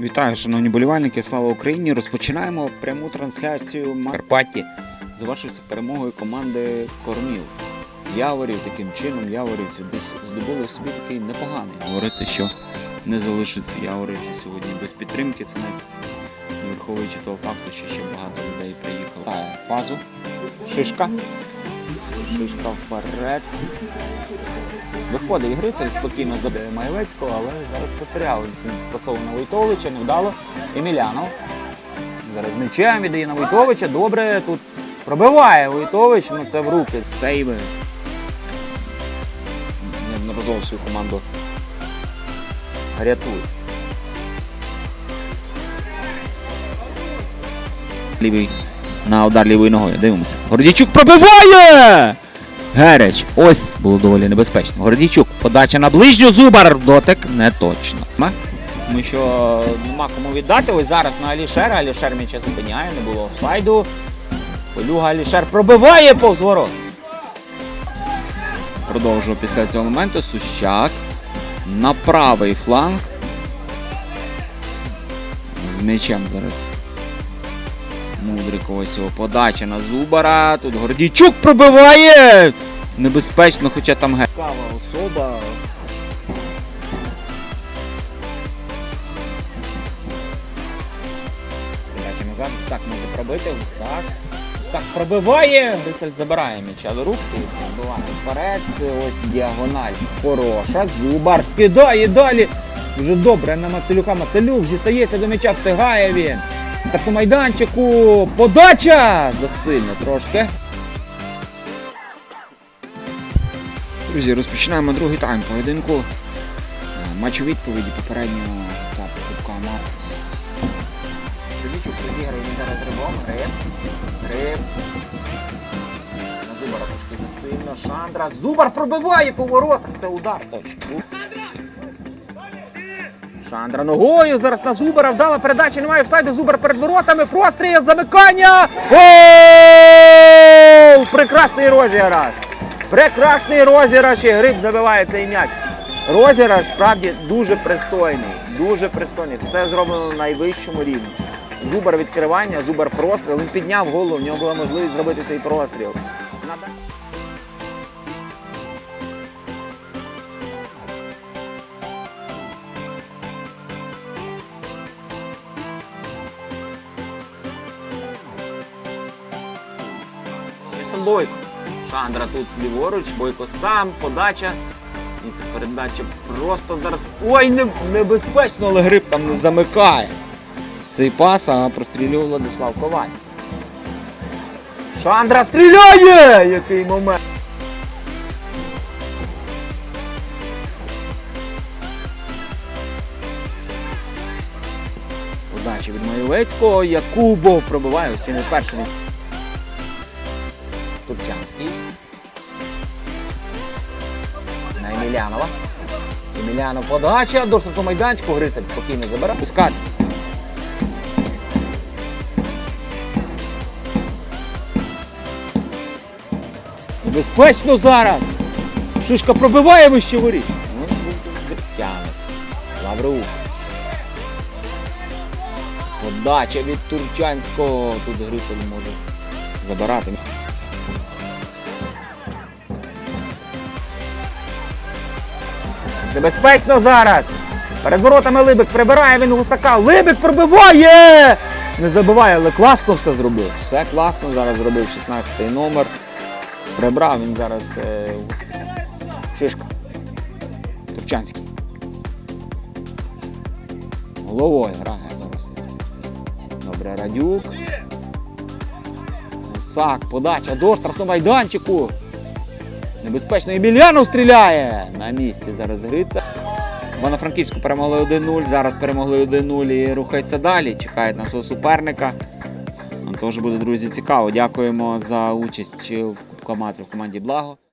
Вітаю, шановні болівальники, слава Україні! Розпочинаємо пряму трансляцію в Карпатті. Завершився перемогою команди Кормів. Яворів таким чином, яворівці десь здобули собі такий непоганий. Говорити, що не залишаться яворівці сьогодні без підтримки. Це не враховуючи того факту, що ще багато людей приїхало. Тає фазу. Шишка. Шишка вперед. Виходить Грицель спокійно забив Маєвецького, але зараз спостерігали. На Войтовича, невдало. Емілянов. Зараз м'ячем віддає на Войтовича. Добре, тут пробиває Войтович, ну це в руки. Сейви. Неодноразово свою команду рятує. Лівий на удар лівою ногою. Дивимося. Гордійчук пробиває! Гереч. Ось було доволі небезпечно. Гордійчук. Подача на ближню. Зубар. Дотик не точно. Тому що нема кому віддати. Ось зараз на Алішера. Алішер м'яча зупиняє, не було офсайду. Полюга Алішер пробиває повз ворот. Продовжує після цього моменту. Сущак. На правий фланг. З м'ячем зараз. Мудрик ось його подача на Зубара. Тут Гордійчук пробиває! Небезпечно, хоча там ге. Цікава особа. Передача назад. Гусак може пробити. Гусак. Гусак пробиває. Грицель забирає м'яча до рук. Дивіться, Набиває вперед. Ось діагональ. Хороша. Зубар скидає далі. Дуже добре на Мацелюка. Мацелюк дістається до м'яча, встигає він. Так по майданчику. Подача! Засильно трошки. Друзі, розпочинаємо другий тайм поєдинку. Матч у відповіді попереднього етапу Кубка Амар. Трубічук розіграє він зараз рибом. Гриб. Гриб. На Зубара трошки засильно. Шандра. Зубар пробиває по воротах. Це удар точно. Шандра ногою зараз на Зубара вдала передача, немає всайду. Зубар перед воротами. Простріл, замикання. Гол! Прекрасний розіграш. Прекрасний розіграш і гриб забиває цей м'яч. Розіграш справді дуже пристойний. Дуже пристойний. Все зроблено на найвищому рівні. Зубар відкривання, зубар простріл. Він підняв голову, в нього була можливість зробити цей простріл. Нада- Бойко. Шандра тут ліворуч, Бойко сам, подача. І це передача просто зараз. Ой, не, небезпечно, але гриб там не замикає. Цей пас, а прострілює Владислав Коваль. Шандра стріляє! Який момент! Подача від Маєвецького, Якубов пробиває, ось чи не перший Турчанський. На Емілянова. Емілянов подача. До майданчику. Грицель спокійно забере. Пускати. Небезпечно зараз. Шишка пробиває вище воріт. Ну, Тягне. Лаврук. Подача від Турчанського. Тут Грицель може забирати. Небезпечно зараз. Перед воротами Либик прибирає він гусака. Либик пробиває! Не забиває, але класно все зробив. Все класно зараз зробив 16-й номер. Прибрав він зараз е. Шишка. Турчанський. Головою грає зараз. Добре, Радюк. Гусак, подача до штрафного майданчику. Небезпечно Емілянов стріляє! На місці зараз гриться. Івано-Франківську перемогли 1-0, зараз перемогли 1-0 і рухається далі. Чекають на свого суперника. Нам теж буде, друзі, цікаво. Дякуємо за участь в Кубка Аматорів в команді Благо.